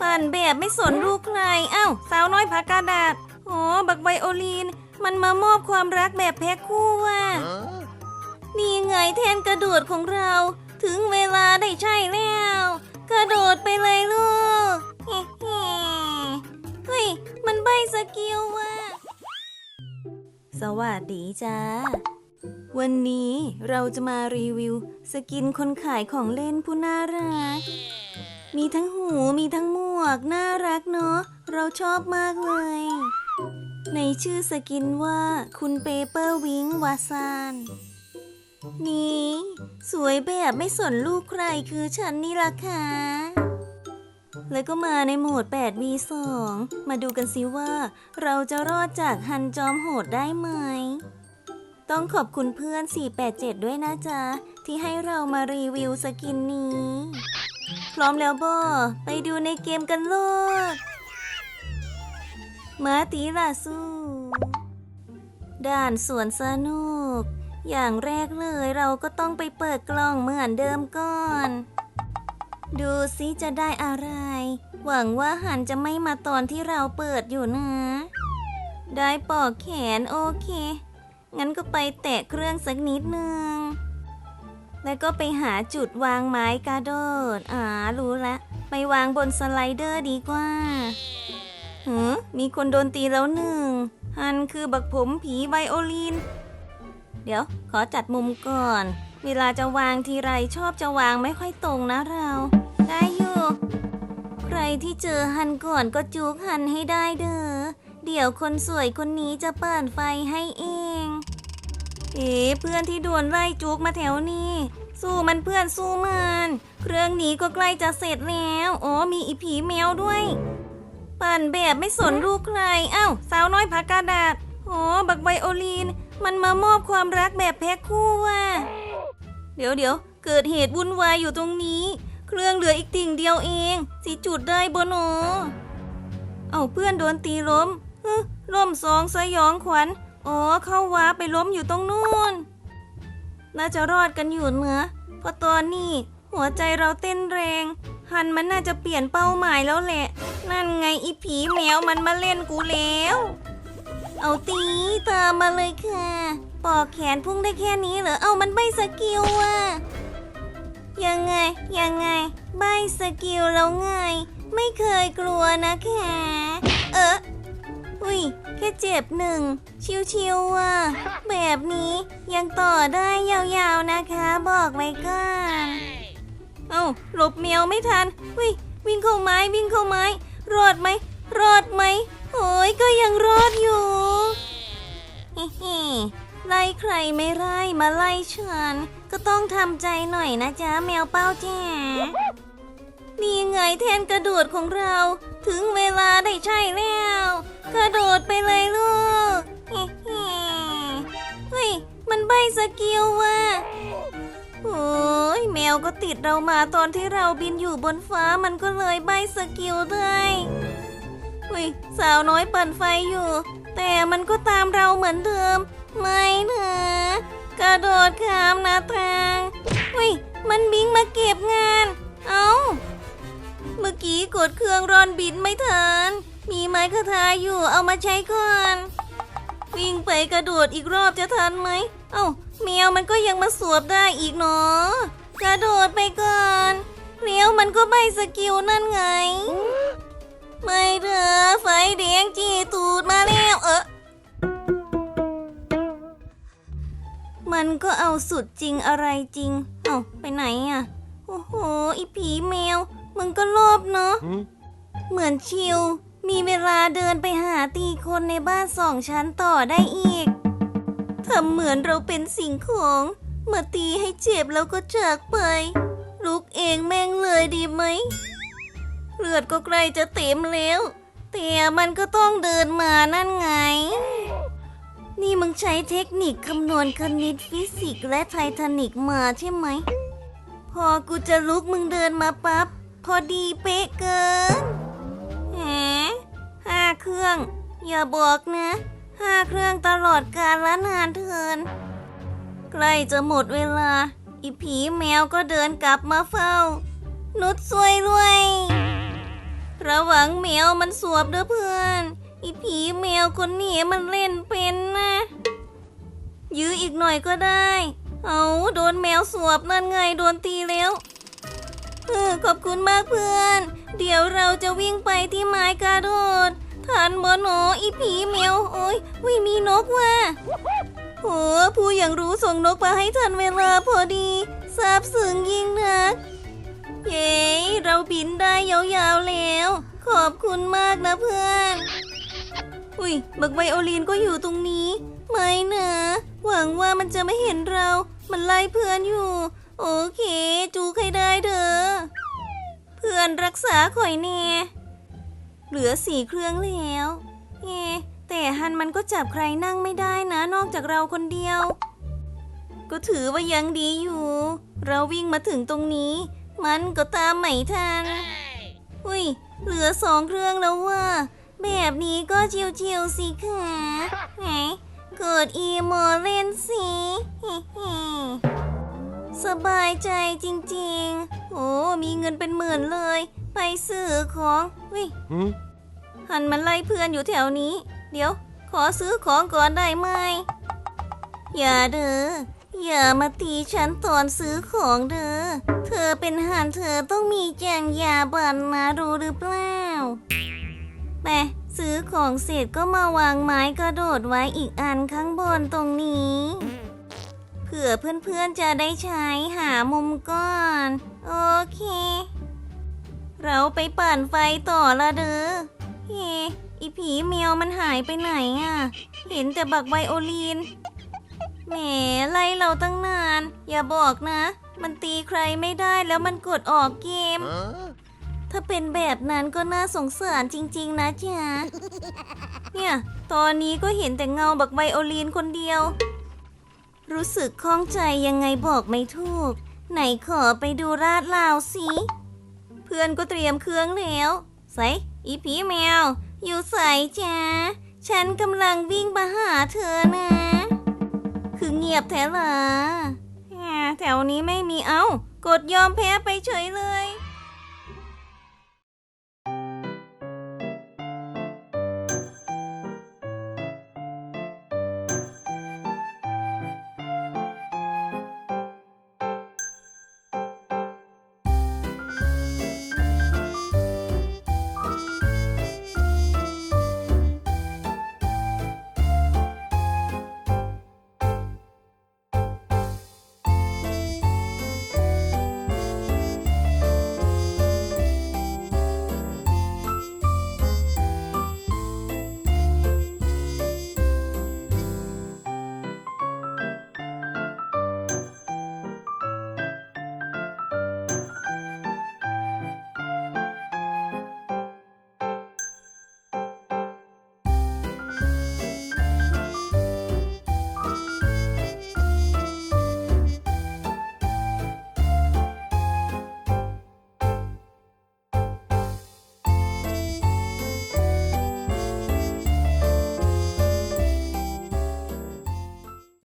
ปั่นแบบไม่สนลูกใครเอ้าสาวน้อยผักกาดาษอ๋อบักไวโอลีน มันมามอบความรักแบบแพ็คคู่ว่ะนี่ไงแทนกระโดดของเรา ถึงเวลาได้ใช่แล้ว กระโดดไปเลยลูกเฮ้ๆเฮ้ยมันใบสกิลว่ะ สวัสดีจ้า วันนี้เราจะมารีวิว สกินคนขายของเล่นผู้น่ารัก มีทั้งหู มีทั้งหมวก น่ารักเนาะ เราชอบมากเลย ในชื่อสกินว่าคุณเปเปอร์วิงวาซานนี่ สวยแบบไม่สนลูกใครคือฉันนี่ล่ะค่ะ แล้วก็มาในโหมด 8v2 มาดูกันสิว่า เราจะรอดจากฮันจอมโหดได้ไหม ต้องขอบคุณเพื่อน 487 ด้วยนะจ๊ะ ที่ให้เรามารีวิวสกินนี้ พร้อมแล้วบอไปดูในเกมกันโลดมาตีล่าสู้ด่านสวนสนุก อย่างแรกเลยเราก็ต้องไปเปิดกล่องเหมือนเดิมก่อน ดูซิจะได้อะไร หวังว่าหันจะไม่มาตอนที่เราเปิดอยู่นะ ได้ปอกแขนโอเค งั้นก็ไปแตะเครื่องสักนิดนึง แล้วก็ไปหาจุดวางไม้กระโดด อ่า รู้ละ ไปวางบนสไลเดอร์ดีกว่าหือมีคนโดนตีแล้วหนึ่ง ฮันคือบักผมผีไวโอลิน เดี๋ยว ขอจัดมุมก่อน เวลาจะวางทีไรชอบจะวางไม่ค่อยตรงนะเรา ได้อยู่ ใครที่เจอฮันก่อนก็จุกฮันให้ได้เด้อ เดี๋ยวคนสวยคนนี้จะเปิดไฟให้เอง เอ๋เพื่อนที่โดนไล่จุกมาแถวนี้ สู้มันเพื่อนสู้มัน เครื่องนี้ก็ใกล้จะเสร็จแล้วอ๋อมีอีผีแมวด้วย ปั่นแบบไม่สนลูกใครเอ้าสาวน้อยผักกาดาษอ๋อบักไวโอลีน มันมามอบความรักแบบแพ็คคู่ว่ะเดี๋ยวเดี๋ยวเกิดเหตุวุ่นวายอยู่ตรงนี้ เครื่องเหลืออีกติ่งเดียวเองสิจุดได้บนโอเอาเพื่อนโดนตีล้มฮึล้มสองสยองขวัญ อ๋อเข้าว้าไปล้มอยู่ตรงนู้นน่าจะรอดกันอยู่เนื้อะเพราะตอนนี้หัวใจเราเต้นแรงหันมันน่าจะเปลี่ยนเป้าหมายแล้วแหละ นั่นไงอีผีแมวมันมาเล่นกูแล้ว เอาตีตามมาเลยค่ะ ปอกแขนพุ่งได้แค่นี้เหรอ เอามันใบสกิลอะยังไง ยังไง ใบสกิลแล้วไง ไม่เคยกลัวนะคะ อออุ้ย แค่เจ็บหนึ่ง ชิวๆอะ แบบนี้ยังต่อได้ยาวๆนะคะ บอกไว้ก่อนเอ้าหลบแมวไม่ทันวิวิ่งเข้าไม้วิ่งเข้าไม้ รอดไหม รอดไหมโอ้ยก็ยังรอดอยู่เฮ้ๆไล่ใครไม่ไล่มาไล่ฉัน ก็ต้องทำใจหน่อยนะจ๊ะแมวเป้าแจ๋นี่ไงแทนกระโดดของเรา ถึงเวลาได้ใช่แล้ว กระโดดไปเลยลูกเฮ้ย มันใบสกิลว่ะโอ้ยแมวก็ติดเรามาตอนที่เราบินอยู่บนฟ้ามันก็เลยใบสกิลได้อุ้ยสาวน้อยปั่นไฟอยู่ แต่มันก็ตามเราเหมือนเดิม ไม่นะกระโดดข้ามหน้าต่างอุ้ยมันบิงมาเก็บงาน เอา้า เมื่อกี้กดเครื่องรอนบินไม่ทัน มีไม้คาทาอยู่เอามาใช้ก่อน วิ่งไปกระโดดอีกรอบจะทันไหม เอ้าแมวมันก็ยังมาสวบได้อีกเนาะกระโดดไปก่อนแล้วมันก็ใบสกิลนั่นไง ไม่เถอะไฟแดงจีตูดมาแล้วเออมันก็เอาสุดจริงอะไรจริง เอ้าไปไหนอะ โอ้โหอีผีแมว มึงก็โลภเนาะเหมือนชิว มีเวลาเดินไปหาตีคนในบ้านสองชั้นต่อได้อีก ทำเหมือนเราเป็นสิ่งของ มาตีให้เจ็บแล้วก็จากไป ลุกเองแม่งเลยดีไหม เลือดก็ใกล้จะเต็มแล้ว แต่มันก็ต้องเดินมานั่นไง นี่มึงใช้เทคนิคคำนวณคณิตฟิสิกส์และไททานิกมาใช่ไหม พอกูจะลุกมึงเดินมาปับ๊บพอดีเป๊ะเกิน เครื่อง อย่าบอกนะห้าเครื่องตลอดกาลละนานเทิน ใกล้จะหมดเวลา อีผีแมวก็เดินกลับมาเฝ้า นุดซวยรวยรระวังแมวมันสวบเด้อเพื่อน อีผีแมวคนนี้มันเล่นเป็นนะ ยื้ออีกหน่อยก็ได้ เอาโดนแมวสวบนั่นไงโดนตีแล้วเออขอบคุณมากเพื่อน เดี๋ยวเราจะวิ่งไปที่ไม้กระโดด ทันบอหนออีผีแมวโอ้ยวิมีนกว่ะโอ้ผู้อย่างรู้ส่งนกมาให้ทันเวลาพอดีซาบซึ้งยิ่งนัก เย้เราบินได้ยาวๆแล้ว ขอบคุณมากนะเพื่อน อุ้ยบักไวโอลินก็อยู่ตรงนี้ ไม่นะหวังว่ามันจะไม่เห็นเรา มันไล่เพื่อนอยู่ โอเค จูใครได้เถอะเพื่อนรักษาข่อยแน่ เหลือสี่เครื่องแล้วเอแต่ฮันมันก็จับใครนั่งไม่ได้นะนอกจากเราคนเดียว ก็ถือว่ายังดีอยู่ เราวิ่งมาถึงตรงนี้ มันก็ตามไม่ทันอุ้ย เหลือสองเครื่องแล้วว่ะแบบนี้ก็ชิวๆสิคะไหนกดอีโมเล่นสิสบายใจจริงๆ นเป็นหมื่นเลย ไปซื้อของวิ Hmm? หันมันไล่เพื่อนอยู่แถวนี้ เดี๋ยว ขอซื้อของก่อนได้ไหม อย่าเด้อ อย่ามาตีฉันตอนซื้อของเด้อ เธอเป็นหันเธอต้องมีแจงยาบันนะรู้หรือเปล่าไปซื้อของเสร็จก็มาวางไม้กระโดดไว้อีกอันข้างบนตรงนี้ เผื่อเพื่อนๆจะได้ใช้หามุมก่อน โอเค เราไปปั่นไฟต่อละเด้อเฮอีผีแมวมันหายไปไหนอะ เห็นแต่บักไวโอลีนแหมไล่เราตั้งนาน อย่าบอกนะ มันตีใครไม่ได้แล้วมันกดออกเกม ถ้าเป็นแบบนั้นก็น่าสงสารจริง ๆ นะจ๊ะเนี่ย ตอนนี้ก็เห็นแต่เงาบักไวโอลีนคนเดียว รู้สึกข้องใจยังไงบอกไม่ถูก ไหนขอไปดูราดลาวสิ เพื่อนก็เตรียมเครื่องแล้วใส่อีผีแมว อยู่ใส่จ้า ฉันกำลังวิ่งมาหาเธอนะ คือเงียบแท้ล่ะแหมแถวนี้ไม่มีเอ้ากดยอมแพ้ไปเฉยเลย